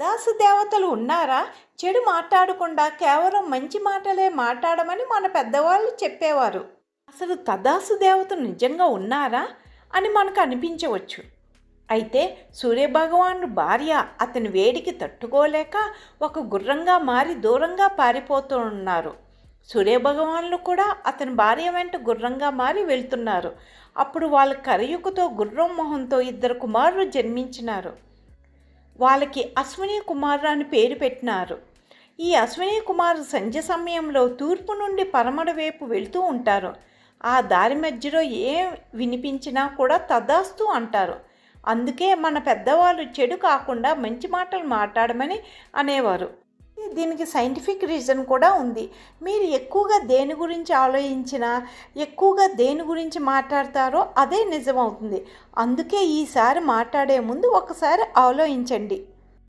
దాసు దేవతలు ఉన్నారా? చెడు మాట్లాడకుండా కేవలం మంచి మాటలే మాట్లాడమని మన పెద్దవాళ్ళు చెప్పేవారు. అసలు తదాసు దేవతలు నిజంగా ఉన్నారా? అని మనకు అనిపించవచ్చు. అయితే సూర్యభగవానుడు భార్య అతని వేడికి తట్టుకోలేక ఒక గుర్రంగా మారి దూరంగా పారిపోతూ ఉన్నారు సూర్యభగవానులు కూడా అతని భార్య వెంట గుర్రంగా మారి వెళ్తున్నారు. అప్పుడు వాళ్ళ కరయుకుతో గుర్రం మొహంతో ఇద్దరు కుమారులు జన్మించినారు. వాళ్ళకి అశ్విని కుమారు అని పేరు పెట్టినారు. ఈ అశ్విని కుమారు సంధ్య సమయంలో తూర్పు నుండి పరమడ వైపు వెళుతూ ఉంటారు. ఆ దారి మధ్యలో ఏం వినిపించినా కూడా తదాస్తు అంటారు. అందుకే మన పెద్దవాళ్ళు చెడు కాకుండా మంచి మాటలు మాట్లాడమని అనేవారు. దీనికి సైంటిఫిక్ రీజన్ కూడా ఉంది. మీరు ఎక్కువగా దేని గురించి ఆలోచించినా ఎక్కువగా దేని గురించి మాట్లాడతారో అదే నిజమవుతుంది. అందుకే ఈసారి మాట్లాడే ముందు ఒకసారి ఆలోచించండి.